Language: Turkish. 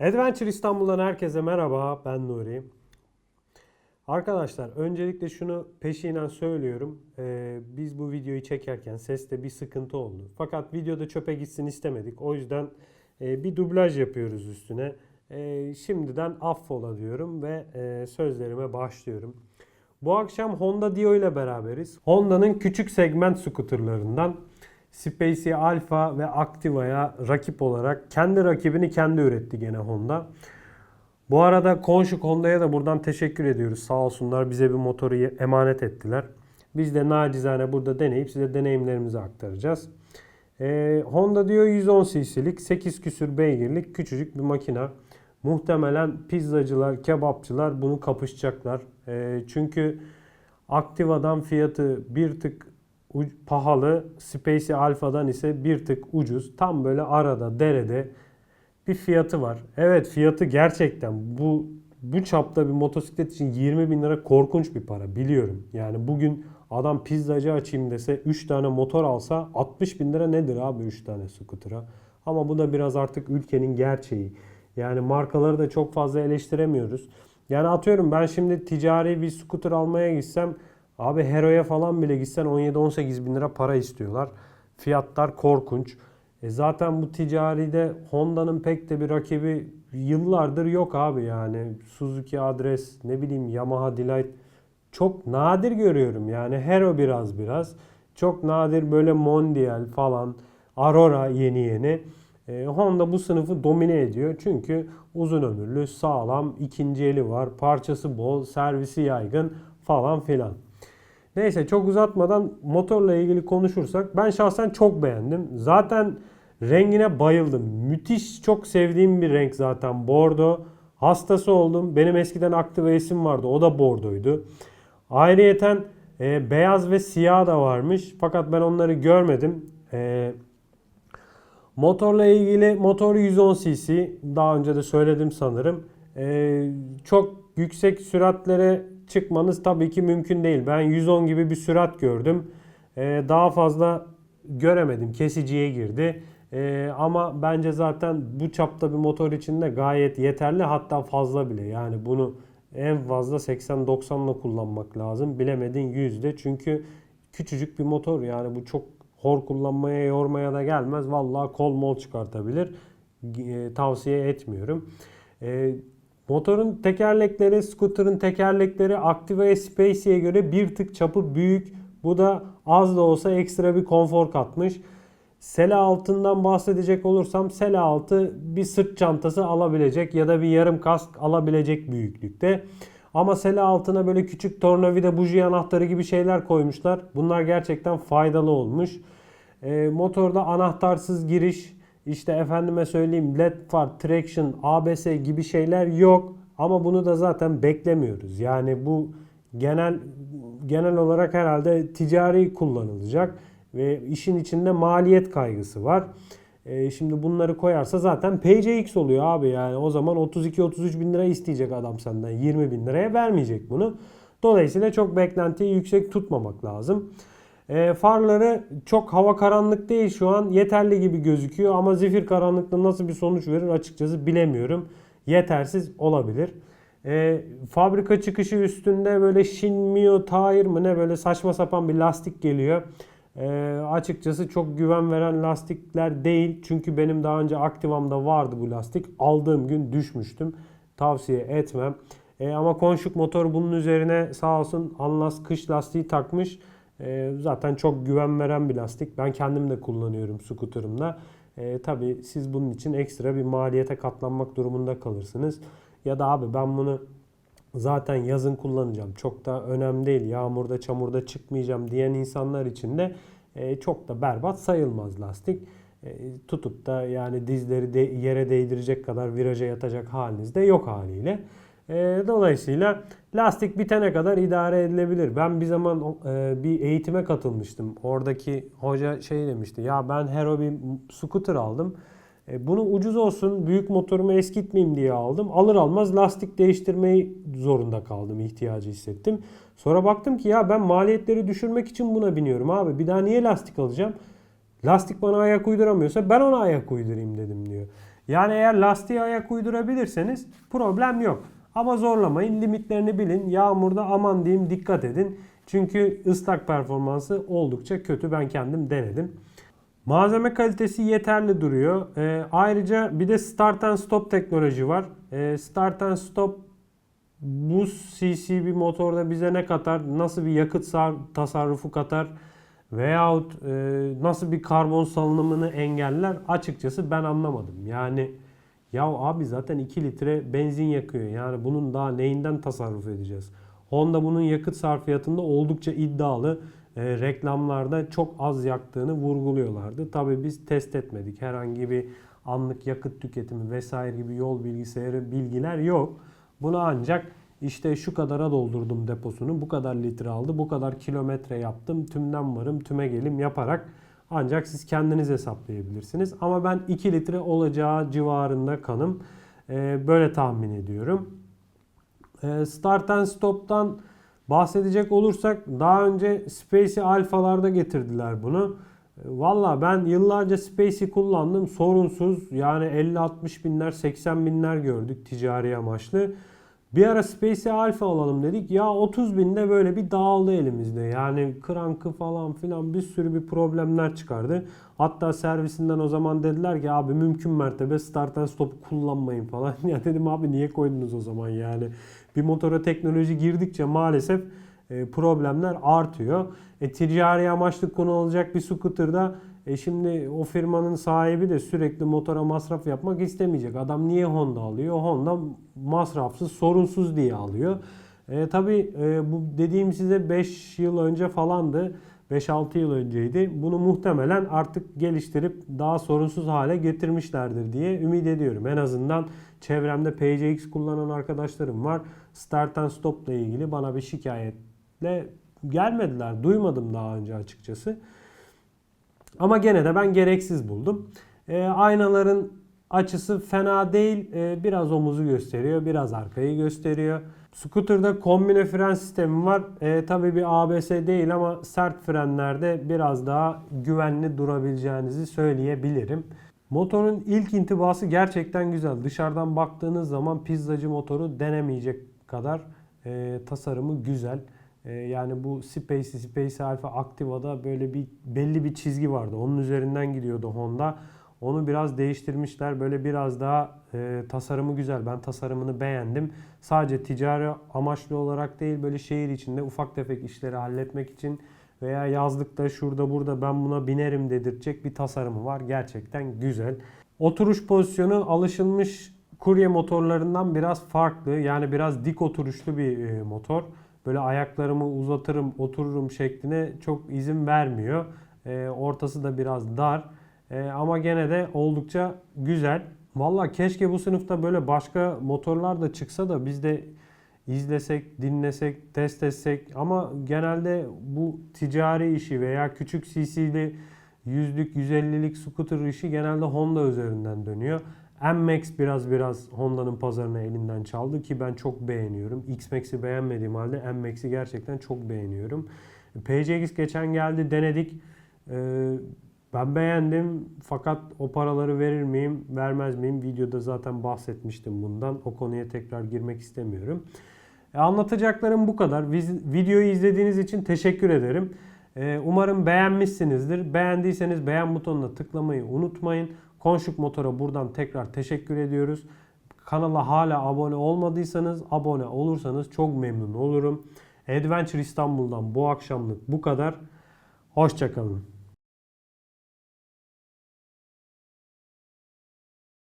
Adventure İstanbul'dan herkese merhaba. Ben Nuri. Arkadaşlar öncelikle şunu peşinen söylüyorum. Ee, biz bu videoyu çekerken seste bir sıkıntı oldu. Fakat videoda çöpe gitsin istemedik. O yüzden e, bir dublaj yapıyoruz üstüne. E, şimdiden affola diyorum ve e, sözlerime başlıyorum. Bu akşam Honda Dio ile beraberiz. Honda'nın küçük segment scooterlarından Spacey Alpha ve Activa'ya rakip olarak kendi rakibini kendi üretti gene Honda. Bu arada Konşuk Honda'ya da buradan teşekkür ediyoruz. Sağ olsunlar bize bir motoru emanet ettiler. Biz de nacizane burada deneyip size deneyimlerimizi aktaracağız. Ee, Honda Dio 110 cc'lik 8 küsür beygirlik küçücük bir makina. Muhtemelen pizzacılar, kebapçılar bunu kapışacaklar. Ee, çünkü Activa'dan fiyatı bir tık pahalı, Spacey Alpha'dan ise bir tık ucuz. Tam böyle arada, derede bir fiyatı var. Evet fiyatı gerçekten bu bu çapta bir motosiklet için 20 bin lira korkunç bir para biliyorum. Yani bugün adam pizzacı açayım dese 3 tane motor alsa 60 bin lira nedir abi 3 tane scooter'a? Ama bu da biraz artık ülkenin gerçeği. Yani markaları da çok fazla eleştiremiyoruz. Yani atıyorum ben şimdi ticari bir scooter almaya gitsem abi Hero'ya falan bile gitsen 17-18 bin lira para istiyorlar. Fiyatlar korkunç. E zaten bu ticaride Honda'nın pek de bir rakibi yıllardır yok abi yani. Suzuki Adres, ne bileyim Yamaha Delight çok nadir görüyorum yani. Hero biraz biraz. Çok nadir böyle Mondial falan, Aurora yeni yeni. E, Honda bu sınıfı domine ediyor. Çünkü uzun ömürlü, sağlam, ikinci eli var, parçası bol, servisi yaygın falan filan. Neyse çok uzatmadan motorla ilgili konuşursak ben şahsen çok beğendim. Zaten rengine bayıldım. Müthiş çok sevdiğim bir renk zaten bordo. Hastası oldum. Benim eskiden Activa S'im vardı. O da bordoydu. Ayrıyeten e, beyaz ve siyah da varmış. Fakat ben onları görmedim. E, motorla ilgili motor 110 cc. Daha önce de söyledim sanırım. E, çok yüksek süratlere çıkmanız tabii ki mümkün değil. Ben 110 gibi bir sürat gördüm. Ee, daha fazla göremedim. Kesiciye girdi. Ee, ama bence zaten bu çapta bir motor için de gayet yeterli. Hatta fazla bile. Yani bunu en fazla 80-90'la kullanmak lazım. Bilemedin 100'de. Çünkü küçücük bir motor. Yani bu çok hor kullanmaya, yormaya da gelmez. Vallahi kol mol çıkartabilir. Ee, tavsiye etmiyorum. Ee, Motorun tekerlekleri, scooter'ın tekerlekleri Activa Spacey'e göre bir tık çapı büyük. Bu da az da olsa ekstra bir konfor katmış. Sele altından bahsedecek olursam sele altı bir sırt çantası alabilecek ya da bir yarım kask alabilecek büyüklükte. Ama sele altına böyle küçük tornavida buji anahtarı gibi şeyler koymuşlar. Bunlar gerçekten faydalı olmuş. E, motorda anahtarsız giriş, işte efendime söyleyeyim led far, traction, ABS gibi şeyler yok. Ama bunu da zaten beklemiyoruz. Yani bu genel genel olarak herhalde ticari kullanılacak ve işin içinde maliyet kaygısı var. E, şimdi bunları koyarsa zaten PCX oluyor abi yani o zaman 32-33 bin lira isteyecek adam senden 20 bin liraya vermeyecek bunu. Dolayısıyla çok beklentiyi yüksek tutmamak lazım. E, farları çok hava karanlık değil şu an. Yeterli gibi gözüküyor ama zifir karanlıkta nasıl bir sonuç verir açıkçası bilemiyorum. Yetersiz olabilir. E, fabrika çıkışı üstünde böyle Shinmio Tire mı ne böyle saçma sapan bir lastik geliyor. E, açıkçası çok güven veren lastikler değil. Çünkü benim daha önce Activa'mda vardı bu lastik. Aldığım gün düşmüştüm. Tavsiye etmem. E, ama Konşuk motor bunun üzerine sağ olsun Anlas kış lastiği takmış. E, zaten çok güven veren bir lastik. Ben kendim de kullanıyorum scooter'ımda. E, tabii siz bunun için ekstra bir maliyete katlanmak durumunda kalırsınız. Ya da abi ben bunu zaten yazın kullanacağım. Çok da önemli değil. Yağmurda, çamurda çıkmayacağım diyen insanlar için de e, çok da berbat sayılmaz lastik. E, tutup da yani dizleri de yere değdirecek kadar viraja yatacak haliniz de yok haliyle. E, dolayısıyla lastik bitene kadar idare edilebilir. Ben bir zaman e, bir eğitime katılmıştım. Oradaki hoca şey demişti. Ya ben Hero bir scooter aldım. E, bunu ucuz olsun, büyük motorumu eskitmeyeyim diye aldım. Alır almaz lastik değiştirmeyi zorunda kaldım, ihtiyacı hissettim. Sonra baktım ki ya ben maliyetleri düşürmek için buna biniyorum abi. Bir daha niye lastik alacağım? Lastik bana ayak uyduramıyorsa ben ona ayak uydurayım dedim diyor. Yani eğer lastiğe ayak uydurabilirseniz problem yok. Ama zorlamayın, limitlerini bilin. Yağmurda aman diyeyim dikkat edin. Çünkü ıslak performansı oldukça kötü. Ben kendim denedim. Malzeme kalitesi yeterli duruyor. Ee, ayrıca bir de start and stop teknoloji var. Ee, start and stop bu CC bir motorda bize ne katar, nasıl bir yakıt sar- tasarrufu katar veyahut e, nasıl bir karbon salınımını engeller açıkçası ben anlamadım. Yani ya abi zaten 2 litre benzin yakıyor. Yani bunun daha neyinden tasarruf edeceğiz? Honda bunun yakıt sarfiyatında oldukça iddialı. E, reklamlarda çok az yaktığını vurguluyorlardı. Tabii biz test etmedik. Herhangi bir anlık yakıt tüketimi vesaire gibi yol bilgisayarı bilgiler yok. Bunu ancak işte şu kadara doldurdum deposunu, bu kadar litre aldı, bu kadar kilometre yaptım, tümden varım, tüme gelim yaparak ancak siz kendiniz hesaplayabilirsiniz. Ama ben 2 litre olacağı civarında kanım. Ee, böyle tahmin ediyorum. Ee, Start and Stop'tan bahsedecek olursak daha önce Spacey Alpha'larda getirdiler bunu. Ee, Valla ben yıllarca Spacey kullandım. Sorunsuz yani 50-60 binler 80 binler gördük ticari amaçlı. Bir ara Spacey Alpha alalım dedik. Ya 30 binde böyle bir dağıldı elimizde. Yani krankı falan filan bir sürü bir problemler çıkardı. Hatta servisinden o zaman dediler ki abi mümkün mertebe start and stop kullanmayın falan. ya dedim abi niye koydunuz o zaman yani. Bir motora teknoloji girdikçe maalesef e, problemler artıyor. E, ticari amaçlı kullanılacak bir scooter'da e şimdi o firmanın sahibi de sürekli motora masraf yapmak istemeyecek. Adam niye Honda alıyor? Honda masrafsız, sorunsuz diye alıyor. E, tabii e, bu dediğim size 5 yıl önce falandı. 5-6 yıl önceydi. Bunu muhtemelen artık geliştirip daha sorunsuz hale getirmişlerdir diye ümit ediyorum. En azından çevremde PCX kullanan arkadaşlarım var. Start and Stop ile ilgili bana bir şikayetle gelmediler. Duymadım daha önce açıkçası. Ama gene de ben gereksiz buldum. E, aynaların açısı fena değil. E, biraz omuzu gösteriyor, biraz arkayı gösteriyor. Scooter'da kombine fren sistemi var. E, tabii bir ABS değil ama sert frenlerde biraz daha güvenli durabileceğinizi söyleyebilirim. Motorun ilk intibası gerçekten güzel. Dışarıdan baktığınız zaman pizzacı motoru denemeyecek kadar e, tasarımı güzel. E, yani bu Spacey, Spacey Alpha Activa'da böyle bir belli bir çizgi vardı. Onun üzerinden gidiyordu Honda. Onu biraz değiştirmişler. Böyle biraz daha e, tasarımı güzel. Ben tasarımını beğendim. Sadece ticari amaçlı olarak değil böyle şehir içinde ufak tefek işleri halletmek için veya yazlıkta şurada burada ben buna binerim dedirtecek bir tasarımı var. Gerçekten güzel. Oturuş pozisyonu alışılmış kurye motorlarından biraz farklı. Yani biraz dik oturuşlu bir e, motor. Böyle ayaklarımı uzatırım, otururum şekline çok izin vermiyor. E, ortası da biraz dar. E, ama gene de oldukça güzel. Valla keşke bu sınıfta böyle başka motorlar da çıksa da biz de izlesek, dinlesek, test etsek. Ama genelde bu ticari işi veya küçük CC'li yüzlük, 150'lik scooter işi genelde Honda üzerinden dönüyor. M-Max biraz biraz Honda'nın pazarını elinden çaldı ki ben çok beğeniyorum. X-Max'i beğenmediğim halde M-Max'i gerçekten çok beğeniyorum. PCX geçen geldi denedik. Ee, ben beğendim fakat o paraları verir miyim, vermez miyim? Videoda zaten bahsetmiştim bundan. O konuya tekrar girmek istemiyorum. E, anlatacaklarım bu kadar. Videoyu izlediğiniz için teşekkür ederim. E, umarım beğenmişsinizdir. Beğendiyseniz beğen butonuna tıklamayı unutmayın. Konşuk Motor'a buradan tekrar teşekkür ediyoruz. Kanala hala abone olmadıysanız abone olursanız çok memnun olurum. Adventure İstanbul'dan bu akşamlık bu kadar. Hoşçakalın.